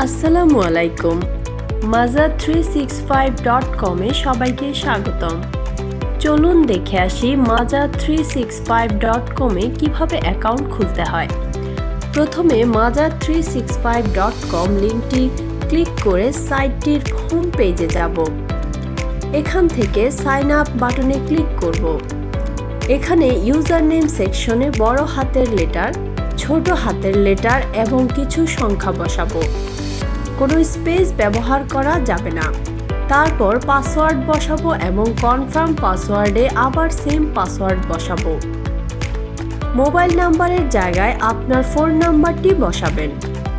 আসসালামু আলাইকুম। মাজা থ্রি সিক্স ফাইভ ডট কমে সবাইকে স্বাগতম। চলুন দেখে আসি মাজা থ্রি সিক্স ফাইভ ডট কমে কীভাবে অ্যাকাউন্ট খুলতে হয়। প্রথমে Maja three six five dot com লিঙ্কটি ক্লিক করে সাইটটির হোম পেজে যাব। এখান থেকে সাইন আপ বাটনে ক্লিক করব। এখানে ইউজার নেম সেকশনে বড় হাতের লেটার ছোট হাতের লেটার এবং কিছু সংখ্যা বসাবো। কোনো স্পেস ব্যবহার করা যাবে না। তারপর পাসওয়ার্ড বসাবো এবং কনফার্ম পাসওয়ার্ডে আবার সেম পাসওয়ার্ড বসাবো। মোবাইল নাম্বারের জায়গায় আপনার ফোন নাম্বারটি বসাবেন।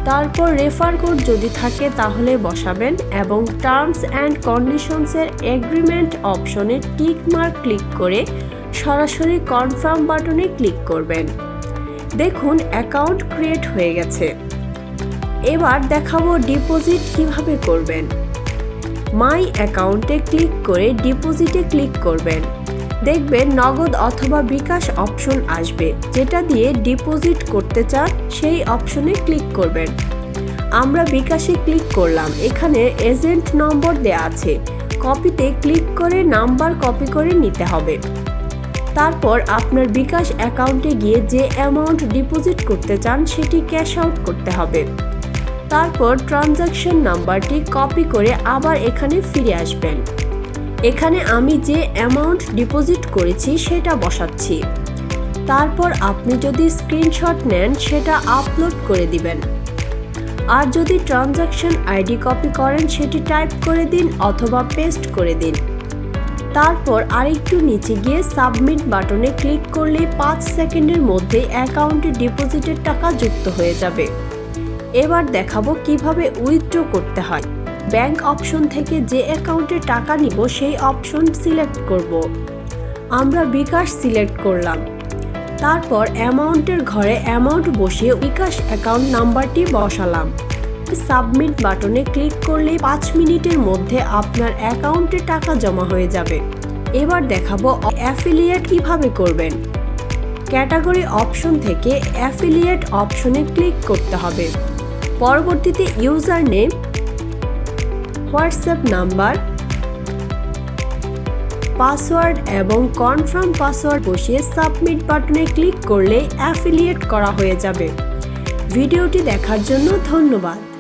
তারপর রেফার কোড যদি থাকে তাহলে বসাবেন এবং টার্মস অ্যান্ড কন্ডিশনসের এগ্রিমেন্ট অপশনে টিক মার্ক ক্লিক করে সরাসরি কনফার্ম বাটনে ক্লিক করবেন। দেখুন অ্যাকাউন্ট ক্রিয়েট হয়ে গেছে। এবার দেখাবো ডিপোজিট কীভাবে করবেন। মাই অ্যাকাউন্টে ক্লিক করে ডিপোজিটে ক্লিক করবেন। দেখবেন নগদ অথবা বিকাশ অপশন আসবে, যেটা দিয়ে ডিপোজিট করতে চান, সেই অপশনে ক্লিক করবেন। আমরা বিকাশে ক্লিক করলাম, এখানে এজেন্ট নম্বর দেয়া আছে। কপিতে ক্লিক করে নাম্বার কপি করে নিতে হবে। তারপর আপনার বিকাশ অ্যাকাউন্টে গিয়ে যে অ্যামাউন্ট ডিপোজিট করতে চান, সেটি ক্যাশ আউট করতে হবে। তারপর ট্রানজাকশন নাম্বারটি কপি করে আবার এখানে ফিরে আসবেন। এখানে আমি যে অ্যামাউন্ট ডিপোজিট করেছি সেটা বসাচ্ছি। তারপর আপনি যদি স্ক্রিনশট নেন, সেটা আপলোড করে দিবেন। আর যদি ট্রানজাকশন আইডি কপি করেন, সেটি টাইপ করে দিন অথবা পেস্ট করে দিন। তারপর আরেকটু নিচে গিয়ে সাবমিট বাটনে ক্লিক করলে পাঁচ সেকেন্ডের মধ্যে অ্যাকাউন্টে ডিপোজিটের টাকা যুক্ত হয়ে যাবে। এবার দেখাবো কীভাবে উইথড্র করতে হয়। ব্যাংক অপশন থেকে যে অ্যাকাউন্টে টাকা নিব, সেই অপশন সিলেক্ট করব। আমরা বিকাশ সিলেক্ট করলাম। তারপর অ্যামাউন্টের ঘরে অ্যামাউন্ট বসিয়ে বিকাশ অ্যাকাউন্ট নাম্বারটি বসালাম। সাবমিট বাটনে ক্লিক করলেই পাঁচ মিনিটের মধ্যে আপনার অ্যাকাউন্টে টাকা জমা হয়ে যাবে। এবার দেখাবো অ্যাফিলিয়েট কীভাবে করবেন। ক্যাটাগরি অপশন থেকে অ্যাফিলিয়েট অপশনে ক্লিক করতে হবে। পরবর্তীতে user name WhatsApp number, password এবং কনফার্ম পাসওয়ার্ড বসিয়ে সাবমিট বাটনে ক্লিক করলে অ্যাফিলিয়েট করা হয়ে যাবে। ভিডিওটি দেখার জন্য ধন্যবাদ।